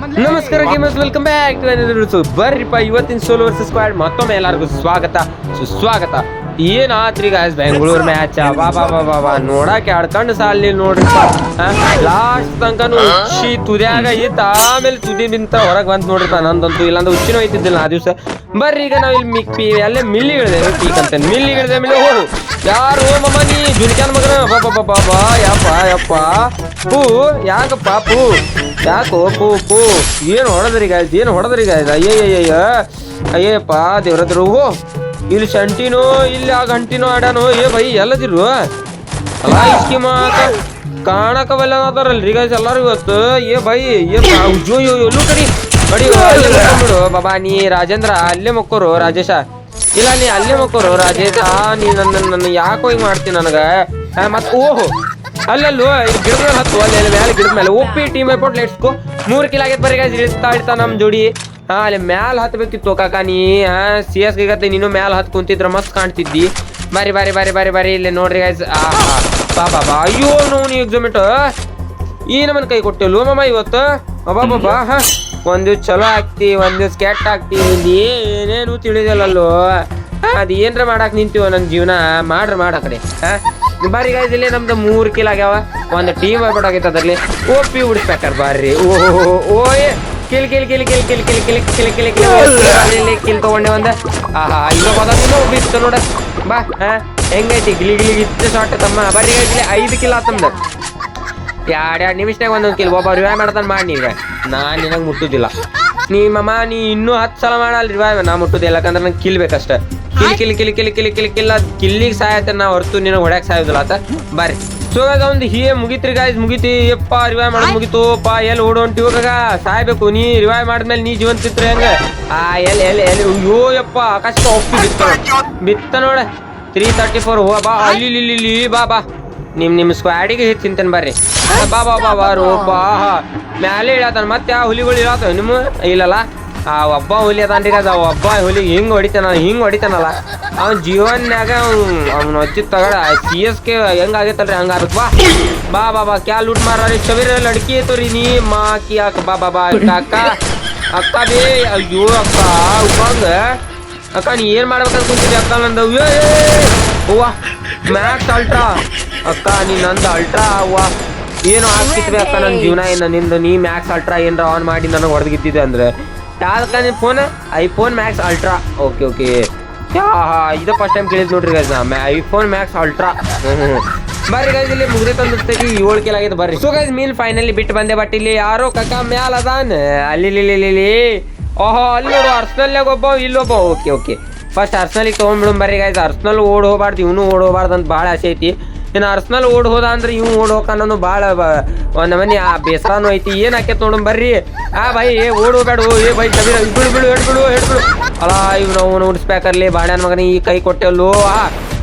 ನಮಸ್ಕಾರ gamers welcome back to ಬರ್ರಿಪ್ಪ ಇವತ್ತಿನ ಸೋಲೋ ವರ್ಸಸ್ ಸ್ಕ್ವಾಡ್ ಮತ್ತೊಮ್ಮೆ ಎಲ್ಲರಿಗೂ ಸ್ವಾಗತ ಸುಸ್ವಾಗತ. ಏನಾತ್ರಿ ಗಾಯ್ಸ್ ಬೆಂಗಳೂರು ಮ್ಯಾಚ್ ಬಾ ಬಾ ಬಾ ಬಾ ಬಾ ನೋಡಕ್ಕೆ ಆಡ್ಕೊಂಡು ಸಾಲಿ ನೋಡ್ರಿ ಲಾಸ್ಟ್ ತನಕನು ಉಚ್ಚಿ ತುದಿಯಾಗ ಇತ್ತ ಆಮೇಲೆ ತುದಿ ಬಿಂತ ಹೊರಗೆ ಬಂತು ನೋಡ್ರಿಪ್ಪ ನಂದಂತೂ. ಇಲ್ಲಾಂದ್ರೆ ಉಚ್ಚಿನ ಐತಿದ್ದಿಲ್ಲ ಆ ದಿವಸ. ಬರ್ರಿ ಈಗ ನಾವು ಇಲ್ಲಿ ಮಿಕ್ಕಿ ಅಲ್ಲೇ ಮಿಲ್ಲಿಗಳಿದೆ ಅಂತ ಮಿಲ್ಲಿಗಳಿದೆ ಮೇಲೆ ಹೋಗು. ಯಾರು ಮಮ್ಮ ನೀ, ಜುನ್ಕ್ಯಾನ್ ಮಗನ? ಬಾಬಾ ಬಾ ಬಾ, ಯಪ್ಪ ಯಪ್ಪ. ಪೂ, ಯಾಕಪ್ಪ, ಪೂ? ಯಾಕೋ? ಪೂ ಪೂ. ಏನು ಹೊಡೆದ್ರಿ ಗಾಯ್ಸ್ ಏನು ಹೊಡೆದ್ರಿ ಗಾಯ್ಸ್ ಅಯ್ಯಯ್ಯಯ್ಯ ಅಯ್ಯಪ್ಪ ದೇವ್ರದ್ರು ಓ ಇಲ್ಲಿ ಶಂಟಿನೋ, ಇಲ್ಲಿ ಆ ಗಂಟಿನೋ ಆಡ್ಯಾನೋ. ಏ ಬೈ ಎಲ್ಲದಿರು ಅಲ್ಲ ಇಸ್ಕಿ ಮಾತ ಕಾಣಕವಲ್ಲ ಅದಾರಲ್ರಿ ಗಾಯ್ಸ್ ಎಲ್ಲಾರು ಇವತ್ತು. ಏ ಬೈ, ಏ ಉಜ್ಜೋ ಯೋ ಎಲ್ಲೂ ಬಿಡು ಬಾಬಾ, ನೀ ರಾಜೇಂದ್ರ, ಅಲ್ಲೇ ಮಕ್ಕೋರು, ರಾಜೇಶ. ಇಲ್ಲ, ನೀ ಅಲ್ಲೇ ಮಕ್ಕೋರು, ರಾಜೇಶ. ನೀ ನನ್ನ ನನ್ನ ಯಾಕೋ ಹಿಂಗ್ ಮಾಡ್ತೀನಿ ನನಗೆ? ಮತ್ತೆ ಓಹೋ. ಅಲ್ಲಲ್ಲೋ ಗಿಡದ ಹತ್ತು, ಅಲ್ಲಿ ಅಲ್ಲಿ ಮೇಲೆ ಗಿಡದ ಮೇಲೆ. ಒಪ್ಪಿ ಟೀಮ್ ಐಪೋಟ್ ಲೆಟ್ಸ್ಕೋ ಮೂರು ಕಿಲ್ ಆಗೈತೆ ಬರೀ ಗಾಯ್ಸ್ ಇಳಿಸ್ತಾ ಇಡ್ತಾ ನಮ್ಮ ಜೋಡಿ. ಹಾ, ಅಲ್ಲಿ ಮ್ಯಾಲ ಹತ್ತಬೇಕಿತ್ತು ಕಾಕ, ನೀ, ಹಾ ಸಿ ಎಸ್ ಗತ್ತೆ, ನೀನು ಮ್ಯಾಲ ಹತ್ ಕುಂತಿದ್ರ, ಮಸ್ತ್ ಕಾಣ್ತಿದ್ದಿ. ಬಾರಿ ಬಾರಿ ಬಾರಿ ಬಾರಿ ಬಾರಿ, ಇಲ್ಲಿ ನೋಡ್ರಿ ಗಾಯ್ಸ್ ಆ ಬಾ ಬಾ ಬಾ. ಅಯ್ಯೋ, ನೋವು, ನೀ ಎಕ್ಸಾಮಿಟ್ ಈ ನಮ್ಮನ್ ಕೈ ಕೊಟ್ಟಿಲ್ವ ಮಾಮ, ಇವತ್ತು? ಅಬ್ಬಾ ಬಾಬಾ ಹಾ. ಒಂದು ಚಲೋ ಆಗ್ತಿ, ಒಂದು ಸ್ಕೆಟ್ ಆಗ್ತಿ, ಇಲ್ಲಿ ಏನೇನು ತಿಳಿದಿಲ್ಲಲ್ಲೋ. ಅದ್ ಏನರ ಮಾಡಾಕ್ ನಿಂತೀವ ನನ್ ಜೀವನ? ಮಾಡ್ರ ಮಾಡಕ್ರಿ ಹಾ? ಬಾರಿ ಗಾಯ್ಸ್ ಇಲ್ಲಿ ನಮ್ದು ಮೂರ್ ಕಿಲ್ ಆಗ್ಯಾವ ಒಂದ್ ಟೀಮ್ ಆಗ್ಬಿಟ್ಟಾಗೈತೆ ಅದರಲ್ಲಿ ಓ ಪಿ ಬಾರ್ರಿ ಓ ಓಯ್ kill kill kill kill kill kill kill kill kill kill kill ತಗೊಂಡೆ ಒಂದ ಆಹಾ ಇನ್ನೊಬ್ಬ ಇನ್ನೂ ಇನ್ನೊಬ್ಬ ಇತ್ತು ನೋಡ ಬಾ ಹಾ ಹೆಂಗೈತಿ ಗಿಲಿ ಗಿಲಿ ಇತ್ತು ಶಾರ್ಟ್ ತಮ್ಮ ಬಾರಿ ಗೈಸ್ ಇಲ್ಲಿ ಐದು ಕಿಲ್ ಆತಂದ ಎರಡ್ ಎರಡ್ ನಿಮಿಷನಾಗ ಒಂದೊಂದು ಕಿಲ್ ಒಬ್ಬ ರಿವೈ ಮಾಡ್ತಾನೆ ಮಾಡಿ ನೀವೇ ನಾನ್ ನಿನಗೆ ಮುಟ್ಟುದಿಲ್ಲ ನೀಮಮ್ಮ ನೀ ಇನ್ನೂ ಹತ್ತು ಸಲ ಮಾಡಲ್ಲ ರಿವೈವ್ ನಾ ಮುಟ್ಟುದಿಲ್ಲ ಯಾಕಂದ್ರೆ ನಂಗೆ ಕಿಲ್ಬೇಕಷ್ಟೇ kill kill kill kill kill kill ಕಿಲ್ಲ ಕಿಲ್ಲಿಗೆ ಸಾಯತ್ತೆ ನಾ ಹೊರತು ನಿನಗೆ ಹೊಡ್ಯಾಕ್ ಸಾಯೋದಿಲ್ಲ ಆತ. ಬಾರಿ. ಸೊ ಇವಾಗ ಒಂದು ಹೀ ಮುಗಿತ್ರಿ ಗಾಯ್ಸ್ ಮುಗಿತಿ. ಯಪ್ಪ ರಿವೈವ್ ಮಾಡೋದು ಮುಗಿತು. ಪಾ ಎಲ್ಲಿ ಓಡೋಂಟಿ ಇವಾಗ ಸಾಯ್ಬೇಕು. ನೀ ರಿವೈವ್ ಮಾಡಿದ್ಮೇಲೆ ನೀ ಜೀವಂತಿತ್ರ ಹೆಂಗ? ಆ ಎಲ್ಲಿ ಎಲ್ಲಿ ಎಲ್ಲಿ ಅಯ್ಯೋ ಯಪ್ಪ ಆಕಾಶ ಒಪ್ಪಿ ಬಿತ್ತ. ನೋಡ್. ಬಿತ್ತ ನೋಡ. ತ್ರೀ ತರ್ಟಿ ಫೋರ್ ಹೋ ಬಾ ಅಲ್ಲಿ ಇಲ್ಲಿ ಬಾ ಬಾ. ನಿಮ್ ನಿಮ್ ಸ್ಕ್ವಾಡಿಗೆ ತಿಂತೇನೆ ಬರ್ರಿ. ಬಾ ಬಾ ಬಾ ಬಾ ರೋ ಬಾ ಮ್ಯಾಲೆ ಇಳತಾನ, ಮತ್ತೆ ಆ ಹುಲಿಗಳು ಇಳಾತಾವ? ನಿಮ್ಮ ಇಲ್ಲಲ್ಲ? ಆ ಒಬ್ಬ ಹುಲಿ ಅದಾನ್ರಿ ಅದ ಒಬ್ಬ ಹುಲಿ ಹಿಂಗ್ ಹೊಡಿತಾನ, ಹಿಂಗ್ ಹೊಡಿತಾನಲ್ಲ. ಅವ್ನ ಜೀವನ್ಯಾಗ ಅವ್ನ ಹಚ್ಚಿ ತಗಡ. ಸಿ ಎಸ್ ಕೆ ಹೆಂಗ್ ಆಗೈತಲ್ರಿ, ಹಂಗ ಆಗತ್ ಬಾ. ಬಾ ಬಾ ಬಾ, ಕ್ಯಾ ಲೂಟ್ ಮಾರ್ರಿ ಚವಿರ ಲಡ್ಕಿ ತೋರಿ, ನೀ ಮಾ ಕಿ ಅಕ್ಕ ಬಾ ಬಾ ಬಾ, ಅಕ್ಕ ಅಕ್ಕ. ಬೇ, ಅಯ್ಯೋ, ಅಕ್ಕ, ಉಪಂಗ. ಅಕ್ಕ, ನೀ ಏನ್ ಮಾಡ್ಬೇಕಂತ ಕುಂತಿದ್ದೆ, ಅಕ್ಕ ನಂದು? Max ultra. ಅಕ್ಕ ನೀ ನಂದು ಅಲ್ಟ್ರಾ ಅವ್ವ. ಏನು ಆಗ್ತಿದ್ವಿ ಅಕ್ಕ ನನ್ನ ಜೀವನ ಏನ ನಿಂದು ನೀ ಮ್ಯಾಕ್ಸ್ ಅಲ್ಟ್ರಾ ಏನರ ಆನ್ ಮಾಡಿ ನನಗೆ ಹೊಡೆದಿದ್ದಿದೆ ಅಂದ್ರೆ. ಯಾವ್ದಕ್ಕ ನಿನ್ phone iPhone max ultra okay okay yeah ಇದು ಫಸ್ಟ್ ಟೈಮ್ ಕೇಳಿದ್ ನೋಡ್ರಿ ಗೈಸ್ ನಾ. ಐಫೋನ್ ಮ್ಯಾಕ್ಸ್ ಅಲ್ಟ್ರಾ ಬರ್ರಿ ಗೈಸ್ ಇಲ್ಲಿ ಮುಗ್ದೆ ತಂದಿರ್ತೈತಿ ಏಳು ಕಿಲ್ ಆಗಿದೆ ಬರ್ರಿ. ಸೊ ಗೈಸ್ ಮೀನ್ ಫೈನಲಿ ಬಿಟ್ಟು ಬಂದೆ ಬಟ್ ಇಲ್ಲಿ ಯಾರೋ ಕಕ್ಕ ಮ್ಯಾಲ ಅದಾನ. ಅಲ್ಲಿ ಇಲ್ಲಿ ಓಹೋ ಅಲ್ಲಿ ನೋಡು ಅರ್ಸ್ನಲ್ನಾಗ ಒಬ್ಬ ಇಲ್ಲೊಬ್ಬ ಓಕೆ ಓಕೆ ಫಸ್ಟ್ ಅರ್ಸ್ನಲ್ಲಿಗೆ ತೊಗೊಂಡ್ಬಿಡು ಬರ್ರಿ ಗೈಸ್ ಅರ್ಸ್ನಲ್ ಓಡ್ ಹೋಗ್ಬಾರ್ದು ಇವನು ಓಡ್ ಹೋಗ್ಬಾರ್ದು ಅಂತ ಭಾಳ ಆಸೆ ಐತಿ. ಇನ್ನು ಅರ್ಸ್ನಲ್ ಓಡ್ ಹೋದ ಅಂದ್ರೆ ಇವ್ ಓಡ್ ಹೋಗ್ಕನ್ನೋದು ಭಾಳ ಒಂದ್ ಮನಿ ಆ ಬೇಸರನೂ ಐತಿ. ಏನ್ ಆಕೇತ್ ನೋಡು ಬರ್ರಿ. ಆ ಬೈ ಏ, ಓಡ್ ಹೋಗ್ಬೇಡ. ಏ ಬೈ ಕಬೀರ ಬಿಡು ಬಿಡು ಹೇಳ್ಬಿಡು ಹೇಳ್ಬಿಡು ಅಲ್ಲ ಇವ್ ನಾವು ಉಡಿಸ್ಬೇಕರ್ಲಿ ಬಾಡ್ಯಾನ ಮಗನ, ಈ ಕೈ ಕೊಟ್ಟೆಲ್ಲೋ, ಆ.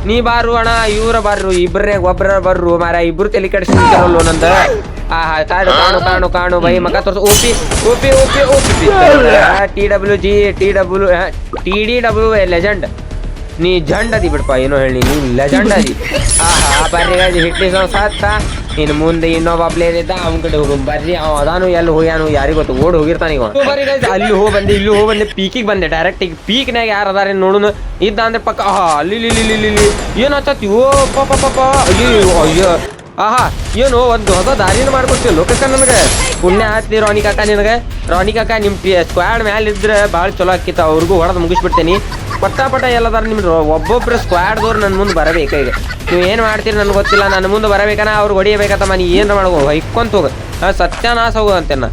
ನೀ ಬಾರು ಅಣ್ಣ, ಇವ್ರ ಬಾರ್ರು, ಇಬ್ರೇ ಒಬ್ರ ಬರ್ರು. ಮಾರ ಇಬ್ರು ತಲೆ ಕೆಡಿಸ್ತಾರಲ್ಲೋ ನಂದ. ಆಹಾ ಕಾಣು ಕಾಣು ಕಾಣು ಕಾಣು ಬೈ ಮಗ ತೋರ್ಸು. OP OP OP OP T W G T W T D W legend ನೀ ಜಂಡದಿ ಅದಿ ಬಿಡಪ್ಪ ಏನೋ ಹೇಳಿ, ನೀ ಲೆಜೆಂಡ್ ಅದಿ ಆಹಾ, ಬರ್ರಿ ಹಿಟ್ಲಿ ಸತ್ತ. ಇನ್ನು ಮುಂದೆ ಇನ್ನೊಬ್ಬ ಪ್ಲೇಯರ್ ಇದ್ದ, ಅವನ ಕಡೆ ಹೋಗು ಬರ್ರಿ. ಅವ ಅದಾನು, ಎಲ್ಲಿ ಹೋಗ್ಯಾನು, ಯಾರಿಗ್ ಗೊತ್ತು, ಓಡ್ ಹೋಗಿರ್ತಾನ ಈಗ ಅಲ್ಲಿ ಹೋಗಿ ಬಂದೆ, ಇಲ್ಲಿ ಹೋಗಿ ಬಂದೆ ಪೀಕಿಗೆ ಬಂದೆ ಡೈರೆಕ್ಟ್ ಈಗ ಪೀಕ್ನಾಗ ಯಾರು ಅದಾರ ನೋಡುನು. ಇದ್ದ ಅಂದ್ರೆ ಪಕ್ಕ, ಆಹಾ, ಅಲ್ಲಿ, ಇಲ್ಲಿ ಇಲ್ಲಿ ಏನು ಓ ಪಾಪ ಪಾಪ ಅಯ್ಯೋ ಅಯ್ಯೋ. ಆಹಾ, ಏನು, ಒಂದು ಹೊಸ ದಾರಿನ ಮಾಡ್ಕೊಡ್ತೀವಿ ಲೋಕಕ್ಕ ನನಗೆ? ಪುಣ್ಯ ಆತ್ನಿ ರಾಣಿ ಕಾಕ ನಿನಗೆ. ರಾಣಿ ಕಾಕ ನಿಮ್ಮ ಸ್ಕ್ವಾಡ್ ಮ್ಯಾಲ ಇದ್ರೆ ಭಾಳ ಚಲೋ ಆಕಿತ್ತ, ಅವ್ರಿಗೂ ಹೊಡೆದು ಮುಗಿಸ್ಬಿಡ್ತೇನೆ. ಪಟ್ಟ ಪಟ ಎಲ್ಲದಾರ ನಿಮ್ ಒಬ್ಬೊಬ್ರು ಸ್ಕ್ವಾಡ್ದವ್ರು ನನ್ನ ಮುಂದೆ ಬರಬೇಕು ಈಗ. ನೀವು ಏನು ಮಾಡ್ತೀರಿ ನನಗೆ ಗೊತ್ತಿಲ್ಲ ನನ್ನ ಮುಂದೆ ಬರಬೇಕನ, ಅವ್ರು ಹೊಡಿಯಬೇಕತ್ತಮ್ಮ, ನೀ ಏನು ಮಾಡ್ಕೋ ಹೊಯ್ಕೊಂತ ಹೋಗ. ಸತ್ಯನಾಶ ಹೋಗು ಅಂತೇನ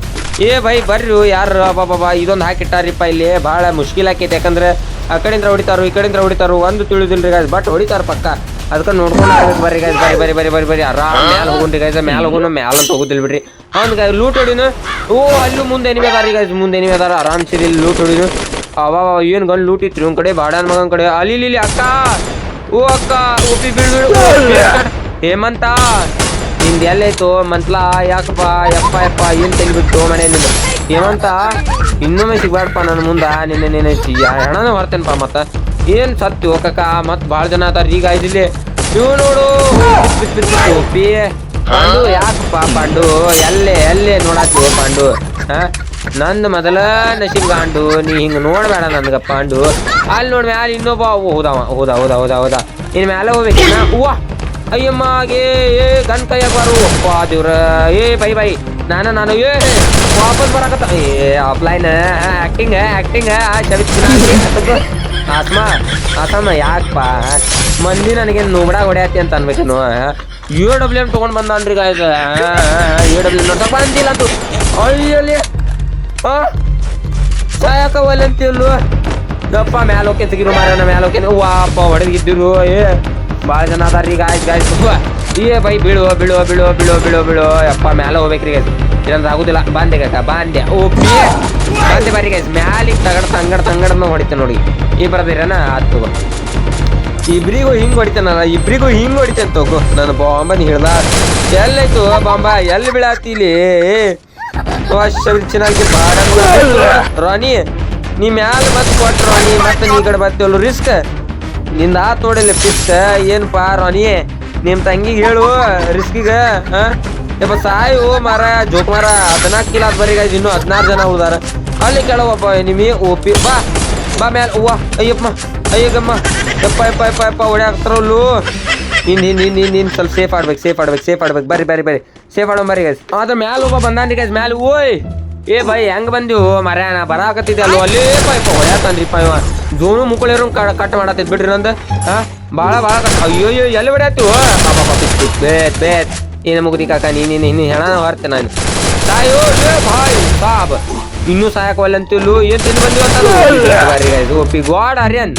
ಏ ಬೈ, ಬರ್ರಿ ಯಾರು ಬಾಬಾ ಇದೊಂದು ಹಾಕಿಟ್ಟಾರಿಪ್ಪ ಇಲ್ಲಿ ಭಾಳ ಮುಷ್ಕಿಲ್ ಆಕೈತೆ, ಯಾಕಂದ್ರೆ ಆ ಕಡೆಯಿಂದ ಹೊಡಿತಾರು, ಈ ಕಡೆಯಿಂದ ಹೊಡಿತಾರು, ಒಂದು ತಿಳಿದಿಲ್ರಿ ಬಟ್ ಹೊಡಿತಾರೆ ಪಕ್ಕ. ಅದಕ್ಕೆ ನೋಡ್ಕೊಂಡು ಹೋಗ್ಬೇಕು ಬರ್ರಿ ಗಾಯ್ಸ್ ಬರಿ ಬರಿ ಬರಿ ಬರಿ ಬರ್ರಿ. ಆರಾಮ್ ಮ್ಯಾಲ ಹೋಗುಂಡ್ರಿ ಗಾಯ್ಸ್ ಮ್ಯಾಲ ಹೋಗೋಣ ಮ್ಯಾಲ ಅಂತ ಹೋಗುದಿಲ್ಲ ಬಿಡ್ರಿ ಅವ್ನು ಲೂಟ್ ಹೊಡಿನು. ಓ ಅಲ್ಲೂ ಮುಂದೆ ಎನಿವೆ ಅದಾರ ಗಾಯ್ಸ್ ಮುಂದೆ ಎನಿವೆ ಅದಾರ. ಆರಾಮ್ ಸಿರಿ ಇಲ್ಲಿ ಲೂಟ್ ಹೊಡಿನು. ಅವ ಏನು ಗನ್ ಲೂಟ್ ಇತ್ತು ಒಂದ್ ಕಡೆ ಬಾಡನ್ ಮಗನ್ ಕಡೆ. ಅಲ್ಲಿ ಇಲ್ಲಿ ಅಕ್ಕ! ಓ ಅಕ್ಕ! ಓ, ಬೀಳ್. ಹೇಮಂತ ನಿಂದ ಎಲ್ಲೈತು ಮಂತ್ಲ ಯಾಕಪ್ಪ ಯಪ್ಪ ಯಪ್ಪ ಏನ್ ತೆಗಿಬಿಟ್ಟು ಮನೆ ನಿಂದು ಹೇಮಂತ ಇನ್ನೊಮ್ಮೆ ಸಿಗ್ಬಾರ್ದಪ್ಪ ನನ್ನ ಮುಂದ. ನಿನ್ನೆ ನಿನ್ನೆ ಹಣನ ಹೊರ್ತೇನಪ್ಪ ಮತ್ತ? ಏನ್ ಸತ್ತು ಹೋಗಕ ಮತ್ ಭಾಳ ಜನ ಅದಾರ. ಈಗ ಇಲ್ಲಿ ನೀವು ನೋಡು. ಟೋಪಿ ಪಾಂಡು, ಯಾಕಪ್ಪ ಪಾಂಡು? ಎಲ್ಲೇ ಎಲ್ಲೇ ನೋಡಾತಿ ಪಾಂಡು? ಹಾ? ನಂದು ಮೊದಲ ನಶೀಬ್ ಗಾಂಡು. ನೀ ಹಿಂಗೆ ನೋಡ್ಬೇಡ ನನ್ಗ ಪಾಂಡು. ಅಲ್ಲಿ ನೋಡ್ ಅಲ್ಲಿ ಇನ್ನೊಬ್ಬ ಹೋದವ, ಹೋದ ಹೋದ ಹೋದ ಹೋದ. ಇನ್ ಮ್ಯಾಲ ಹೋಗ್ಬೇಕಿನ ಅವ್ವ ಅಯ್ಯಮ್ಮಗೆ ಏ ಗನ್ ಕೈಯಾಗ ಬಾರು. ಅಪ್ಪ ದೇವ್ರ, ಏ, ಬೈ ಬೈ. ನಾನು ನಾನು, ಏ ವಾಪಸ್ ಬರಕತ್ತ. ಏ ಆಫ್ಲೈನ್ ಆಕ್ಟಿಂಗ್ ಆಕ್ಟಿಂಗ್ ಆತ್ಮ ಆತಮ್ಮ ಯಾಕಪ್ಪ? ಮಂದಿ ನನಗೆ ನೋಬಡ ಹೊಡ್ಯಾತಿ ಅಂತ ಅನ್ಬೇಕೇನು ಯು ಡಬ್ಲ್ಯೂ ಎಂ ತೊಗೊಂಡ್ ಬಂದನ್ರಿ ಗಾಯ್ದ ಯು ಡಬ್ಲ್ಯೂ ಎಂ ನೋಡ್ತಾ ಬಂದಿಲ್ಲ ಅಯ್ಯಲ್ಲಿ ಆ ಸಾಯಕ ಒಲ್ಲಂತಿಲ್ಲು ದಪ್ಪ, ಮ್ಯಾಲೋಕೆ ತೆಗಿರು ಮಾರನ ಮ್ಯಾಲೋಕೆ. ವಾಪ ಹೊಡೆದಿದ್ದಿರು ಏ. ಭಾಳ ಜನ ಅದಾರ ಈಗ ಆಯ್ತು ಗಾಯ್ತು ಏ ಬೈ, ಬೀಳುವ ಬೀಳುವ ಬೀಳುವ ಬೀಳುವ ಬೀಳುವ ಬೀಳುವ. ಯಪ್ಪ, ಮ್ಯಾಲೆ ಹೋಗ್ಬೇಕ್ರಿ ಗೈಸ್ ಇಲ್ಲಂದ್ರೆ ಆಗುದಿಲ್ಲ. ಬಾಂದೆ ಗಟ್ಟ ಬಾಂದೆ ಓಕೆ ಬಾಂದೆ ಬಾರಿ ಗೈಸ್ ಮ್ಯಾಲಿಗೆ ತಗಡ, ತಂಗಡ ತಂಗಡನ್ನ ಹೊಡಿತೆ ನೋಡಿ. ಈ ಬರ್ದಿರನ ಆತು ಇಬ್ರಿಗೂ ಹಿಂಗ್ ಹೊಡಿತಾನಲ್ಲ ಇಬ್ರಿಗೂ ಹಿಂಗ್ ಹೊಡಿತೇನೆ ತಗೋ. ನನ್ನ ಬಾಂಬನ್ ಹಿಡ್ದ ಎಲ್ಲೈತು ಬಾಂಬ? ಎಲ್ಲಿ ಬೀಳಾತಿಲಿ ಚೆನ್ನಾಗಿ ರಾಣಿ ನೀ ಮ್ಯಾಲ ಮತ್ತೆ ಕೊಟ್ಟ ರಾಣಿ ಮತ್ತೆ ನೀ ಕಡೆ ಬರ್ತೇವಲ್ಲ ರಿಸ್ಕ್. ನಿಂದ ಆತ್ ಫಿಕ್ಸ್ ಪಿಸ್ಕ ಏನಪ್ಪಾ ರೋನಿ ನಿಮ್ ತಂಗಿಗೆ ಹೇಳು, ರಿಸ್ಕಿಗ ಯಪ್ಪ ಸಾಯು ಮಾರ, ಜೋಕ್ ಮಾರ. ಹದಿನಾಲ್ಕು ಕಿಲೋ ಬರೀ ಇನ್ನು ಇನ್ನೂ ಹದಿನಾರು ಜನ ಹೋದಾರ ಅಲ್ಲಿ ಕೇಳವಪ್ಪ ನಿಮಿ, ಓಪಿ, ಬಾ ಬಾ ಮ್ಯಾಲ, ಅವ್ವ, ಅಯ್ಯಪ್ಪ, ಅಯ್ಯಗಮ್ಮ. ಯಪ್ಪ ಯಪ್ಪ ಯಪ್ಪ ಯಪ್ಪ ಹೊಡ್ಯಾಕ್ತಾರಲ್ಲು ನಿನ್ ನಿನ್ ನಿನ್ ನಿನ್ ನಿನ್, ಸ್ವಲ್ಪ ಸೇಫ್ ಆಡ್ಬೇಕು ಸೇಫ್ ಆಡ್ಬೇಕು ಸೇಫ್ ಆಡ್ಬೇಕು. ಬರ್ರಿ ಬರ್ರಿ ಬರ್ರಿ. ಸೇಫ್ ಆಡೋ ಬರ್ರಿ ಗೈಸ್ ಅದ್ರ ಮ್ಯಾಲ ಒಬ್ಬ ಬಂದಾನ್ರಿ ಗೈಸ್ ಮ್ಯಾಲ, ಓಯ್! ಏ ಬೈ ಹೆಂಗ್ ಬಂದಿವು ಮರ ನಾ ಬರಾಕತ್ತಿದ್ದೆ ಅಲ್ವ ಅಲ್ಲೇ ಪೈಪ ಹೊಡ್ಯಾತನ್ರಿಪ್ಪ ಇವ. ಜೋನು ಮುಕ್ಕಳಿರೋ ಕಟ್ ಮಾಡತ್ತಿದ್ ಬಿಡ್ರಿ ನಂದು. ಹಾ? ಭಾಳ ಭಾಳ ಅಯ್ಯೋ ಅಯ್ಯೋ ಎಲ್ಲಿ ಬಿಡಾತಿವು ಬೇತ್ ಬೇತ್. ಏನ ಮುಗ್ದಿ ಕಾಕ ನೀನ್ ಇನ್ನು ನೀನ್ ಹೆಣ ಹೊರ್ತೆ ನಾನು. ಸಾಯೋ ಭಾಯ್ ಸಾಬ್. ಇನ್ನೂ ಸಾಯಕವಲ್ಲಂತಿಲ್ಲು ಏನ್ ತಿಂದು ಬಂದಿವ ಅಂತ ಒಪ್ಪಿ. ಗಾಡ್ ಹರಿಯನ್.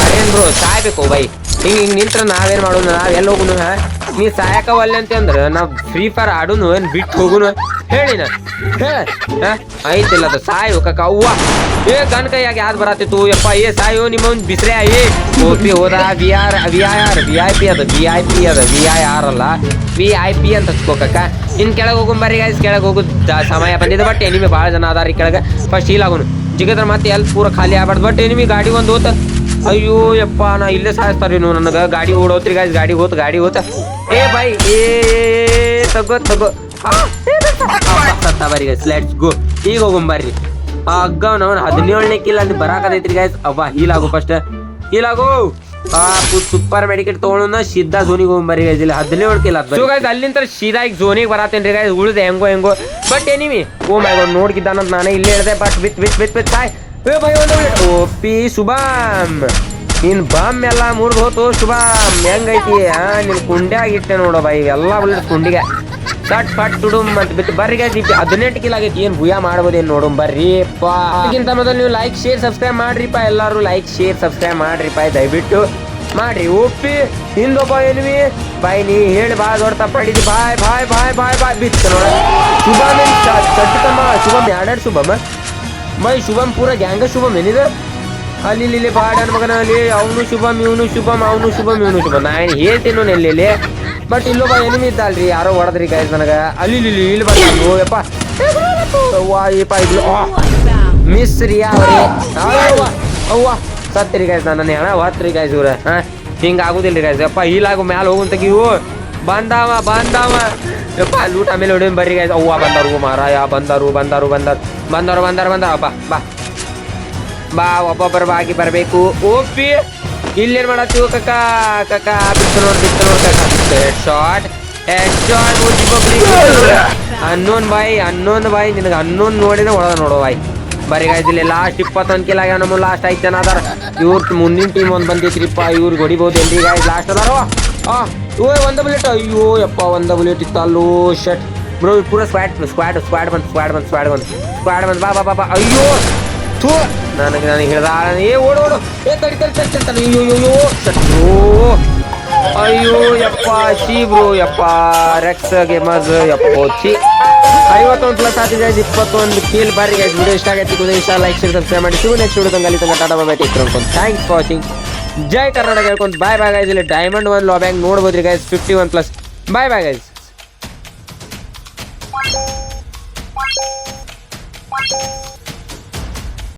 ಹರಿಯನ್ ಬ್ರೋ ಸಾಯ್ಬೇಕು ಬೈ ಹಿಂಗ್ ಹಿಂಗ್ ನಿಂತ್ರ ನಾವೇನ್ ಮಾಡೋಣ? ನಾವ್ ಎಲ್ಲಿ ಹೋಗುನು ಹಾ? ನೀ ಸಾಯಕವಲ್ಲ ಅಂತ ಅಂದ್ರೆ ನಾ ಫ್ರೀ ಫೈರ್ ಆಡುನು ಏನು ಬಿಟ್ಟು ಹೋಗುನು? ಹೇಳಿನ ಹೇಳ ಐತಿಲ್ಲ ಅದು ಸಾಯು ಕಕ್ಕ, ಅವ್ವ. ಏ ಗನ್ ಕೈಯಾಗ ಯಾವ್ದು ಬರತ್ತಿತ್ತು? ಯಪ್ಪ, ಏ, ಸಾಯೋ ನಿಮ್ಮ ಬಿಸ್ರೆ ಏ ಓಪಿ ಹೋದ V R V, I, R, V, I, P ಅದು, ವಿ, ಐ, ಪಿ ಅದು, ವಿ, ಐ, ಆರ್ ಅಲ್ಲ. ವಿ, ಐ, ಪಿ ಅಂತ ಹಚ್ಕೋಕಕ್ಕ ಇನ್ ಕೆಳಗೆ ಹೋಗುಂಬರಿ ಗೈಸ್ ಕೆಳಗೆ ಹೋಗು. ಸಮಯ ಬಂದಿದೆ ಬಟ್ ಎನಿಮಿ ಭಾಳ ಜನ ಅದಾರ ಈ ಕೆಳಗೆ. ಫಸ್ಟ್ ಆಗೋನು. ಜಿಗದ್ರ ಮತ್ತೆ ಎಲ್ಲಿ ಪೂರ ಖಾಲಿ ಆಗ್ಬಾರ್ದು ಬಟ್ ಎನಿಮಿ ಗಾಡಿ ಒಂದು ಹೋತ. ಅಯ್ಯೋ, ಯಪ್ಪ, ನಾ ಇಲ್ಲೇ ಸಾಯಿಸ್ತಾರ ನೀವು ನನಗೆ. ಗಾಡಿ ಓಡೋತ್ರಿ ಗಾಯ್ಸ್ ಗಾಡಿ ಹೋತ್, ಗಾಡಿ ಹೋತ. ಏ ಬಾಯ್ ಏ ತಗೋ ತಗೋ. ಬರ್ರಿ ಗೈಸ್ ಲೆಟ್ಸ್ ಗೋ ಈಗ ಹೋಗುಂಬರ್ರಿ ಅಗ್ಗ ನಾವು ಹದಿನೇಳನೇ ಕಿಲ್ಲ ಅಲ್ಲಿ ಬರಾಕದೈತ್ರಿ ಗೈಸ್ ಅವ್ವ ಹೀಲ್ ಆಗು ಫಸ್ಟ್ ಹೀಲ್ ಆ ಸೂಪರ್ ಮೆಡಿಕೇಟ್ ತಗೊಂಡು ಸಿದ್ಧ ಝೋನಿಗೆ ಹೋಗ್ಬರ್ರಿ ಗೈಸ್ ಇಲ್ಲಿ ಹದಿನೇಳು ಕಿಲ್ಲ ಸೊ ಗೈಸ್ ಅಲ್ಲಿಂದ ಸೀದಾ ಈಗ ಝೋನಿಗೆ ಬರತ್ತೇನ್ರಿ ಗೈಸ್ ಉಳಿದೆ ಹೆಂಗೋ ಹೆಂಗೋ. But enemy oh my god ನೋಡ್ಕಿದ್ದಾನಂತ ನಾನೇ ಇಲ್ಲೇ ಹೇಳಿದೆ ಬಟ್ ಬಿತ್ ಬಿತ್ ಬಿತ್ ಬಿತ್ ಸಾಯ್. ಏ ಭಯ ಒಂದು ಓ ಪಿ ಶುಭಾಮ್. ನಿನ್ ಬಾಮ್ ಎಲ್ಲ ಮುರಿದು ಹೋತು ಶುಭಾಮ್. ಹೆಂಗೈತಿ? ನಿನ್ ಕುಂಡ್ಯಾಗ ಇಟ್ಟೆ ನೋಡೋ ಬೈ ಎಲ್ಲ ಬುಲೆಟ್ ಕುಂಡಿಗೆ. ಸಟ್ ಫಟ್ ತುಡುಮ್ ಅಂತ ಬಿತ್ತು ಬರ್ರಿ ಈ ಹದಿನೆಂಟು ಕಿಲ್ ಆಗೈತಿ. ಏನ್ ಭೂಯ ಮಾಡ್ಬೋದೇನ್ ನೋಡುಮ್ ಬರ್ರಿ. ಪಾ. ಅದಕ್ಕಿಂತ ಮೊದಲು ನೀವು ಲೈಕ್ ಶೇರ್ ಸಬ್ಸ್ಕ್ರೈಬ್ ಮಾಡ್ರಿಪ್ಪ. ಎಲ್ಲರೂ ಲೈಕ್ ಶೇರ್ ಸಬ್ಸ್ಕ್ರೈಬ್ ಮಾಡ್ರಿಪ್ಪ. ದಯವಿಟ್ಟು ಮಾಡ್ರಿ. ಒಪ್ಪಿ ಹಿಂದೊಬ್ಬ ಏನ್ವಿ ಬಾಯ್ ನೀ ಹೇಳಿ ಬಾ, ದೊಡ್ಡ ತಪ್ಪಾಡಿದಿ ಬಾಯ್ ಬಾಯ್ ಬಾಯ್ ಬಾಯ್ ಬಾಯ್. ಬಿತ್ತು ನೋಡ. ಶುಭಮ್ ಶುಭಮ್, ಎರಡೆರಡು ಶುಭಮ್. ಬೈ ಶುಭಮ್ ಪೂರ ಗ್ಯಾಂಗ ಶುಭಮ್ ಏನಿದೆ? ಅಲ್ಲಿ ಇಲ್ಲಿ ಬಾಡ ಮಗನ ಅಲ್ಲಿ ಅವನು ಶುಭಮ್ ಇವನು ಶುಭಮ್ ಅವನು ಶುಭಮ್ ಇವನು ಶುಭಮ್ ನಾ ಏನು ಹೇಳ್ತೀನೋ ನೆಲ್ಲಿ ಬಟ್ ಇಲ್ಲೊಬ್ಬ ಎನಿಮಿ ಇದ್ದಲ್ರಿ ಯಾರೋ ಹೊಡೆದ್ರಿ ಗೈಸ್ ನನಗೆ. ಅಲ್ಲಿ ಇಲ್ಲಿ ಇಲ್ಲಿ ಇಲ್ಲಿ ಓಯಪ್ಪ ಯಪ್ಪ. ಅವ್ವ ಯಪ್ಪ ಇದು. ಮಿಸ್ ರಿಯಾ ಅವ್ರಿ. ಅವ್ವ. ಸತ್ರಿ ಗೈಸ್ ನನ್ನ ಹೆಣ ಹೊತ್ರಿ ಗೈಸ್ ಇವ್ರ. ಹಿಂಗ ರೀ ಗೈಸ್ ಯಪ್ಪ, ಹೀಲಾಗು ಮ್ಯಾಲ ಹೋಗುವಂತ ಇವು. ಬಂದಾವ ಬಂದಾವ ಯಪ್ಪ ಲೂಟ ಆಮೇಲೆ ಹೊಡಿಯೋನ್ ಬರ್ರಿ ಗೈಸ್ ಅವ್ವ ಬಂದರು ಮಾರಾಯ ಬಂದರು ಬಂದಾರು ಬಂದರು ಬಂದರು ಬಂದರು ಬಂದರು ಬಾ ಬಾ ಬಾ ಒಬ್ಬೊಬ್ಬರು ಬಾಗಿ ಬರಬೇಕು ಓಪಿ ಇಲ್ಲೇನು ಮಾಡತ್ತೀವಿ ಕಕ್ಕ ಕಕ್ಕ ಬಿತ್ತು ನೋಡ್ ಬಿತ್ತು ನೋಡ್ ಕಕ್ಕ head shot head shot unknown ಬಾಯಿ ಅನ್ನೋನ್ ಬಾಯಿ ನಿನಗೆ ಅನ್ನೋನ್ ನೋಡಿನ ಹೊಡೆದ ನೋಡೋ ಬಾಯಿ ಬರೀ ಗಾಯ್ಸ್ ಇಲ್ಲಿ ಲಾಸ್ಟ್ ಇಪ್ಪತ್ತೊಂದು ಕಿಲ ಆಗ್ಯಾವ ನಮ್ಮ ಲಾಸ್ಟ್ ಐದು ಜನ ಅದಾರ ಇವ್ರ ಮುಂದಿನ ಟೀಮ್ ಒಂದು ಬಂದೈತ್ರಿಪ್ಪ ಇವ್ರಿಗೆ ಹೊಡಿಬೋದು ಎಲ್ರಿ ಗಾಯ್ಸ್ ಲಾಸ್ಟ್ ಅದಾರೋ ಆ ಓ, ಒಂದ ಬುಲೆಟ್ ಅಯ್ಯೋ, ಯಪ್ಪ, ಒಂದ ಬುಲೆಟ್ ಇತ್ತಲ್ಲೋ ಶಟ್ ಬ್ರೋ ಪೂರ ಸ್ಕ್ವಾಡ್ ಸ್ಕ್ವಾಡ್ ಸ್ಕ್ವಾಡ್ ಬಂತು ಸ್ಕ್ವಾಡ್ ಬಂತು ಸ್ಕ್ವಾಡ್ ಬಂತು. ಸ್ಕ್ವಾಡ್ ಬಂತು, ಬಾ ಬಾ ಬಾ ಬಾ. ಅಯ್ಯೋ, ಥೂ. ನನಗೆ ನನಗೆ ಹೇಳ್ದ ಏ, ಓಡು ಓಡು. ಏ, ತಡಿ ತಡಿ ತಡಿ ತಡಿ ಅಯ್ಯೋ ಅಯ್ಯೋ ಓ ಅಯ್ಯೋ, ಯಪ್ಪ ಚಿ ಬ್ರೋ ಯಪ್ಪ. ರೆಕ್ಸ್ ಗೇಮರ್ಸ್ ಯಪ್ಪ ಚಿ ಐವತ್ತೊಂದು ಪ್ಲಸ್ ಆಗಿದೆ ಇಪ್ಪತ್ತೊಂದು ಕೀಲ್ ಬಾರಿ ವಿಡಿಯೋ ಇಷ್ಟ ಆಗೈತಿ, ಇಷ್ಟ ಲೈಕ್ ಶೇರ್ ಸಬ್ಸ್ಕ್ರೈಬ್ ಮಾಡಿ. ಸಿಗು ನೆಕ್ಸ್ಟ್ ವಿಡಿಯೋ ತಂಗಲ್ಲಿ ತಂಗ, tata bye take thanks for watching ಜೈ ಕರ್ನಾಟಕ ಹೇಳ್ಕೊಂಡು ಬಾಯ್ ಬಾಯ್ ಗೈಸ್ ಇಲ್ಲಿ ಡೈಮಂಡ್ ಒನ್ ಲಾಬ್ಯಾಂಗ್ ನೋಡ್ಬೋದ್ರಿ guys fifty one plus bye bye guys